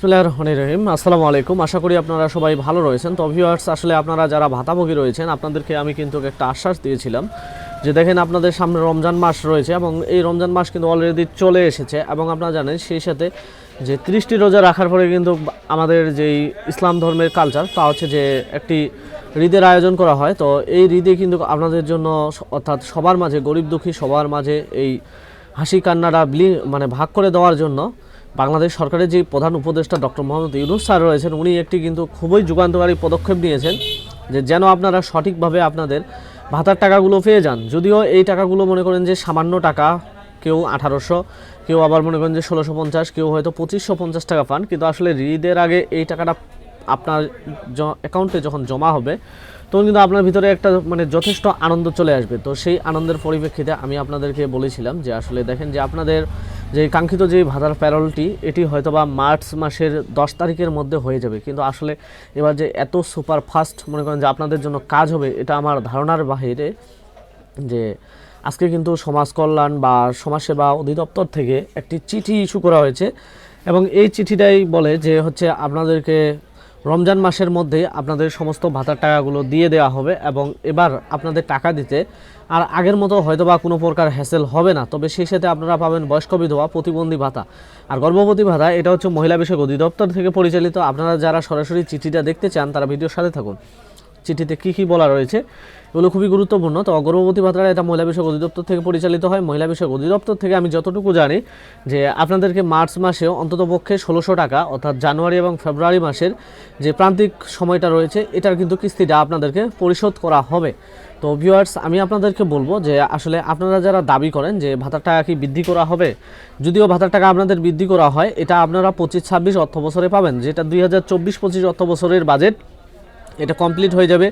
বিসমিল্লাহির রহমানির রহিম। আসসালামু আলাইকুম। আশা করি আপনারা সবাই ভালো রয়েছেন। তো ভিউয়ার্স আসলে আপনারা যারা ভাতাভোগী রয়েছেন, আপনাদেরকে আমি কিন্তু একটা আশ্বাস দিয়েছিলাম যে দেখেন আপনাদের সামনে রমজান মাস রয়েছে এবং এই রমজান মাস কিন্তু অলরেডি চলে এসেছে এবং আপনারা জানেন সেই সাথে যে ত্রিশটি রোজা রাখার পরে কিন্তু আমাদের যেই ইসলাম ধর্মের কালচার তা হচ্ছে যে একটি ঈদের আয়োজন করা হয়। তো এই ঈদে কিন্তু আপনাদের জন্য অর্থাৎ সবার মাঝে গরিব দুঃখী সবার মাঝে এই হাসি কান্নাটা মানে ভাগ করে দেওয়ার জন্য বাংলাদেশ সরকারের যে প্রধান উপদেষ্টা ডক্টর মোহাম্মদ ইউনুস স্যার রয়েছেন, উনি একটি কিন্তু খুবই যুগান্তকারী পদক্ষেপ নিয়েছেন যে যেন আপনারা সঠিকভাবে আপনাদের ভাতার টাকাগুলো পেয়ে যান। যদিও এই টাকাগুলো মনে করেন যে সামান্য টাকা, কেউ আঠারোশো, কেউ আবার মনে করেন যে ষোলোশো পঞ্চাশ, কেউ হয়তো পঁচিশশো পঞ্চাশ টাকা পান, কিন্তু আসলে ঋদের আগে এই টাকাটা আপনার অ্যাকাউন্টে যখন জমা হবে, তখন কিন্তু আপনার ভিতরে একটা মানে যথেষ্ট আনন্দ চলে আসবে। তো সেই আনন্দের পরিপ্রেক্ষিতে আমি আপনাদেরকে বলেছিলাম যে আসলে দেখেন যে আপনাদের যে কাঙ্ক্ষিত যে ভাতার প্যারলটি, এটি হয়তোবা মার্চ মাসের দশ তারিখের মধ্যে হয়ে যাবে। কিন্তু আসলে এবার যে এত সুপার ফাস্ট মনে করেন যে আপনাদের জন্য কাজ হবে, এটা আমার ধারণার বাহিরে যে আজকে কিন্তু সমাজ কল্যাণ বা সমাজসেবা অধিদপ্তর থেকে একটি চিঠি ইস্যু করা হয়েছে। এবং এই চিঠিটাই বলে যে হচ্ছে আপনাদেরকে রমজান মাসের মধ্যে আপনাদের সমস্ত ভাতার টাকাগুলো দিয়ে দেওয়া হবে এবং এবার আপনাদের টাকা দিতে। আর আগের মতো হয়তো বা কোনো প্রকার হ্যাসেল হবে না, তবে সেই সাথে আপনারা পাবেন বয়স্ক বিধবা প্রতিবন্ধী ভাতা। আর গর্ভবতী ভাতা, এটা হচ্ছে মহিলা বিষয়ক অধিদপ্তর থেকে পরিচালিত। আপনারা যারা সরাসরি চিঠিটা দেখতে চান, তারা ভিডিওর সাথে থাকুন। চিঠিতে কী কী বলা রয়েছে এগুলো খুবই গুরুত্বপূর্ণ। তো গর্ভবতী ভাতারা এটা মহিলা বিষয়ক অধিদপ্তর থেকে পরিচালিত হয়। মহিলা বিষয়ক অধিদপ্তর থেকে আমি যতটুকু জানি যে আপনাদেরকে মার্চ মাসে অন্ততপক্ষে ষোলোশো টাকা, অর্থাৎ জানুয়ারি এবং ফেব্রুয়ারি মাসের যে প্রান্তিক সময়টা রয়েছে, এটার কিন্তু কিস্তিটা আপনাদেরকে পরিশোধ করা হবে। তো ভিউয়ার্স আমি আপনাদেরকে বলব যে আসলে আপনারা যারা দাবি করেন যে ভাতার টাকা কি বৃদ্ধি করা হবে, যদিও ভাতার টাকা আপনাদের বৃদ্ধি করা হয়, এটা আপনারা পঁচিশ ছাব্বিশ অর্থ বছরে পাবেন, যেটা দুই হাজার চব্বিশ পঁচিশ অর্থ বছরের বাজেট এটা কমপ্লিট হয়ে যাবে।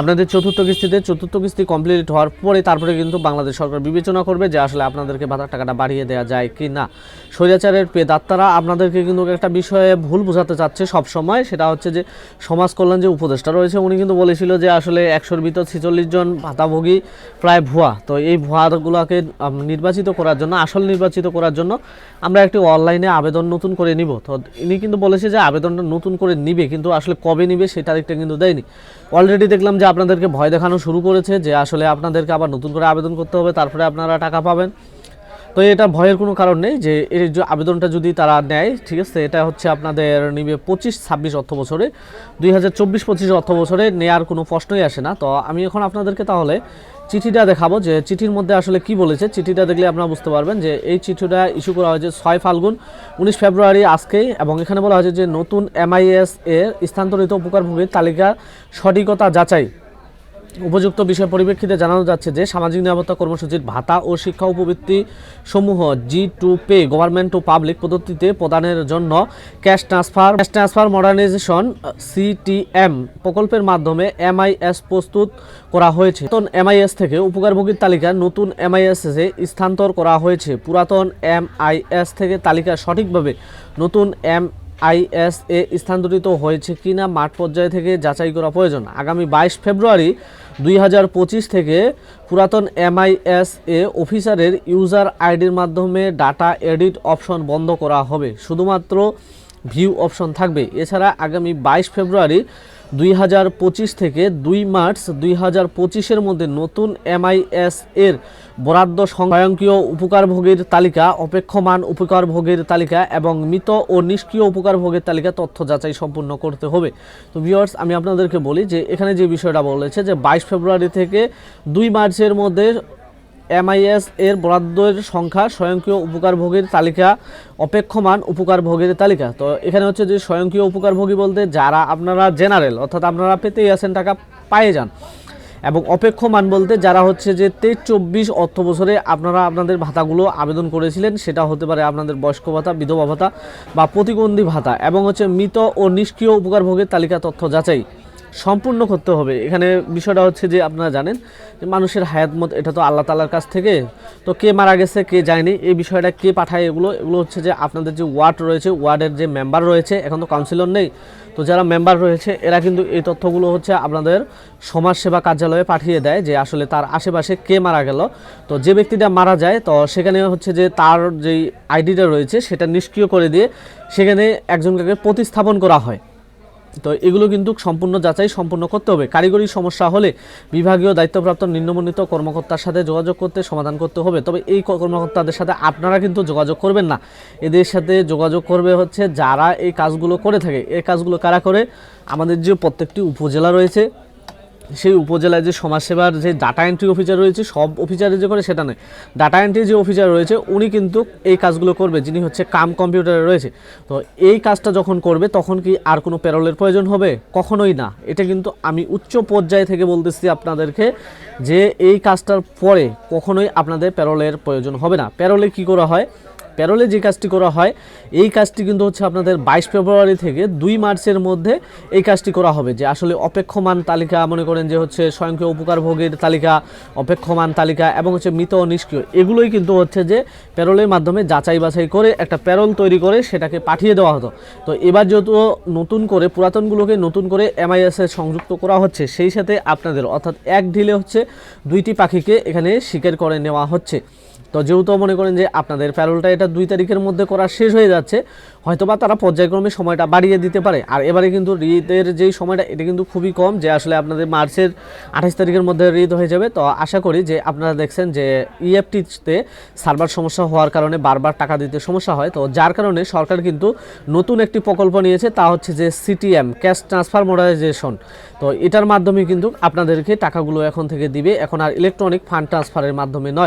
আপনাদের চতুর্থ কিস্তিতে, চতুর্থ কিস্তি কমপ্লিট হওয়ার পরে তারপরে কিন্তু বাংলাদেশ সরকার বিবেচনা করবে যে আসলে আপনাদেরকে ভাতার টাকাটা বাড়িয়ে দেওয়া যায় কি না। স্বৈরাচারের পেদাত্তারা আপনাদেরকে কিন্তু একটা বিষয়ে ভুল বোঝাতে চাচ্ছে সব সময় সেটা হচ্ছে যে সমাজ কল্যাণ যে উপদেষ্টা রয়েছে, উনি কিন্তু বলেছিল যে আসলে একশোর ভিতর ছেচল্লিশ জন ভাতাভোগী প্রায় ভুয়া। তো এই ভুয়াগুলোকে নির্বাচিত করার জন্য, আসল নির্বাচিত করার জন্য আমরা একটি অনলাইনে আবেদন নতুন করে নিব। তো ইনি কিন্তু বলেছে যে আবেদনটা নতুন করে নিবে, কিন্তু আসলে কবে নিবে সেই তারিখটা কিন্তু দেয়নি। অলরেডি দেখলাম যে আপনাদেরকে ভয় দেখানো শুরু করেছে যে আসলে আপনাদেরকে আবার নতুন করে আবেদন করতে হবে, তারপরে আপনারা টাকা পাবেন। তো এটা ভয়ের কোনো কারণ নেই যে এর যে আবেদনটা যদি তারা নেয়, ঠিক আছে, এটা হচ্ছে আপনাদের নিবে পঁচিশ, ছাব্বিশ অর্থ বছরে, দুই হাজার চব্বিশ, পঁচিশ অর্থ বছরে নেয়ার কোনো প্রশ্নই আসে না। তো আমি এখন আপনাদেরকে তাহলে চিঠিটা দেখাবো যে চিঠির মধ্যে আসলে কি বলেছে। চিঠিটা দেখলে আপনারা বুঝতে পারবেন যে এই চিঠিটা ইস্যু করা হয়েছে ছয় ফাল্গুন, উনিশ ফেব্রুয়ারি আজকেই এবং এখানে বলা হয়েছে যে নতুন এমআইএস এর স্থানান্তরিত উপকারভোগীর তালিকা সঠিকতা যাচাই উপযুক্ত বিষয় পরিপ্রেক্ষিতে জানানো যাচ্ছে যে সামাজিক নিরাপত্তা কর্মসূচির ভাতা ও শিক্ষা উপবৃত্তি সমূহ G to P government to public পদ্ধতিতে প্রদানের জন্য cash transfer cash transfer modernisation CTM প্রকল্পের মাধ্যমে এমআইএস প্রস্তুত করা হয়েছে। নতুন এমআইএস থেকে উপকারভোগীর তালিকা নতুন এমআইএস এ স্থানান্তর করা হয়েছে। পুরাতন এমআইএস থেকে তালিকা সঠিকভাবে নতুন এম আইএস এ স্থানান্তরিত হয়েছে কি না মাঠ পর্যায় থেকে যাচাই করা প্রয়োজন। আগামী বাইশ ফেব্রুয়ারি দুই হাজার পঁচিশ থেকে পুরাতন এমআইএস এ অফিসারের ইউজার আইডির মাধ্যমে ডাটা এডিট অপশন বন্ধ করা হবে। শুধুমাত্র ভিউ অপশন থাকবে। এছাড়া আগামী বাইশ ফেব্রুয়ারি দুই হাজার পঁচিশ থেকে দুই মার্চ দুই হাজার পঁচিশের মধ্যে নতুন এমআইএস এর বরাদ্দ স্বয়ংক্রিয় উপকারভোগীর তালিকা, অপেক্ষমান উপকারভোগীর তালিকা এবং মৃত ও নিষ্ক্রিয় উপকারভোগের তালিকা তথ্য যাচাই সম্পূর্ণ করতে হবে। তো ভিউয়ার্স আমি আপনাদেরকে বলি যে, এখানে যে বিষয়টা বলেছে যে, বাইশ ফেব্রুয়ারি থেকে দুই মার্চের মধ্যে এমআইএস এর বরাদ্দের সংখ্যা স্বয়ংক্রিয় উপকারভোগীর তালিকা, অপেক্ষমান উপকারভোগীর তালিকা। তো এখানে হচ্ছে যে স্বয়ংক্রিয় উপকারভোগী বলতে যারা আপনারা জেনারেল, অর্থাৎ আপনারা পেতেই আছেন, টাকা পায়ে যান। এবং অপেক্ষমান বলতে যারা হচ্ছে যে তেইশ চব্বিশ অর্থ বছরে আপনারা আপনাদের ভাতাগুলো আবেদন করেছিলেন, সেটা হতে পারে আপনাদের বয়স্ক ভাতা, বিধবা ভাতা বা প্রতিবন্ধী ভাতা। এবং হচ্ছে মৃত ও নিষ্ক্রিয় উপকারভোগের তালিকা তথ্য যাচাই। সম্পূর্ণ করতে হবে। এখানে বিষয়টা হচ্ছে যে আপনারা জানেন যে মানুষের হায়াত মত এটা তো আল্লাহ তালার কাছ থেকে। তো কে মারা গেছে, কে যায়নি, এই বিষয়টা কে পাঠায় এগুলো এগুলো হচ্ছে যে আপনাদের যে ওয়ার্ড রয়েছে, ওয়ার্ডের যে মেম্বার রয়েছে, এখন তো কাউন্সিলর নেই। তো যারা মেম্বার রয়েছে, এরা কিন্তু এই তথ্যগুলো হচ্ছে আপনাদের সমাজসেবা কার্যালয়ে পাঠিয়ে দেয় যে আসলে তার আশেপাশে কে মারা গেল। তো যে ব্যক্তিটা মারা যায়, তো সেখানে হচ্ছে যে তার যেই আইডিটা রয়েছে, সেটা নিষ্ক্রিয় করে দিয়ে সেখানে একজনকে প্রতিস্থাপন করা হয়। তো এগুলো কিন্তু সম্পূর্ণ যাচাই সম্পূর্ণ করতে হবে। কারিগরি সমস্যা হলে বিভাগীয় দায়িত্বপ্রাপ্ত নিম্নমন্ডিত কর্মকর্তার সাথে যোগাযোগ করতে সমাধান করতে হবে। তবে এই কর্মকর্তাদের সাথে আপনারা কিন্তু যোগাযোগ করবেন না। এদের সাথে যোগাযোগ করবে হচ্ছে যারা এই কাজগুলো করে থাকে। এই কাজগুলো কারা করে? আমাদের যে প্রত্যেকটি উপজেলা রয়েছে। সেই উপজেলায় যে সমাজসেবার যে ডাটা এন্ট্রি অফিসার রয়েছে, সব অফিসারে যে করে সেটা নয়। ডাটা এন্ট্রি যে অফিসার রয়েছে, উনি কিন্তু এই কাজগুলো করবে, যিনি হচ্ছে কাম কম্পিউটারে রয়েছে। তো এই কাজটা যখন করবে, তখন কি আর কোনো প্যারোলের প্রয়োজন হবে? কখনোই না। এটা কিন্তু আমি উচ্চ পর্যায়ে থেকে বলতেছি আপনাদেরকে যে এই কাজটার পরে কখনোই আপনাদের প্যারোলের প্রয়োজন হবে না। প্যারোলে কি করা হয়? প্যারোলে যে কাজটি করা হয়, এই কাজটি কিন্তু হচ্ছে আপনাদের বাইশ ফেব্রুয়ারি থেকে দুই মার্চের মধ্যে এই কাজটি করা হবে যে আসলে অপেক্ষমান তালিকা, মনে করেন যে হচ্ছে স্বয়ংক্রিয় উপকার ভোগের তালিকা, অপেক্ষমান তালিকা এবং হচ্ছে মৃত ও নিষ্ক্রিয়, এগুলোই কিন্তু হচ্ছে যে প্যারোলের মাধ্যমে যাচাই বাছাই করে একটা প্যারোল তৈরি করে সেটাকে পাঠিয়ে দেওয়া হতো। তো এবার যেহেতু নতুন করে, পুরাতনগুলোকে নতুন করে এমআইএস সংযুক্ত করা হচ্ছে, সেই সাথে আপনাদের অর্থাৎ এক ঢিলে হচ্ছে দুইটি পাখিকে এখানে শিকার করে নেওয়া হচ্ছে। তো যেহেতু মনে করেন যে আপনাদের প্যারোলটা এটা দুই তারিখের মধ্যে করা শেষ হয়ে যাচ্ছে, হয়তোবা তারা পর্যায়ক্রমে সময়টা বাড়িয়ে দিতে পারে। আর এবারে কিন্তু রিদের যেই সময়টা, এটা কিন্তু খুবই কম যে আসলে আপনাদের মার্চের আঠাশ তারিখের মধ্যে রিদ হয়ে যাবে। তো আশা করি যে আপনারা দেখছেন যে E ইএফটিতে সার্ভার সমস্যা হওয়ার কারণে বারবার টাকা দিতে সমস্যা হয়। তো যার কারণে সরকার কিন্তু নতুন একটি প্রকল্প নিয়েছে, তা হচ্ছে যে সিটিএম ক্যাশ ট্রান্সফার মডারাইজেশন তো এটার মাধ্যমে কিন্তু আপনাদেরকে টাকাগুলো এখন থেকে দিবে। এখন আর ইলেকট্রনিক ফান্ড ট্রান্সফারের মাধ্যমে নয়।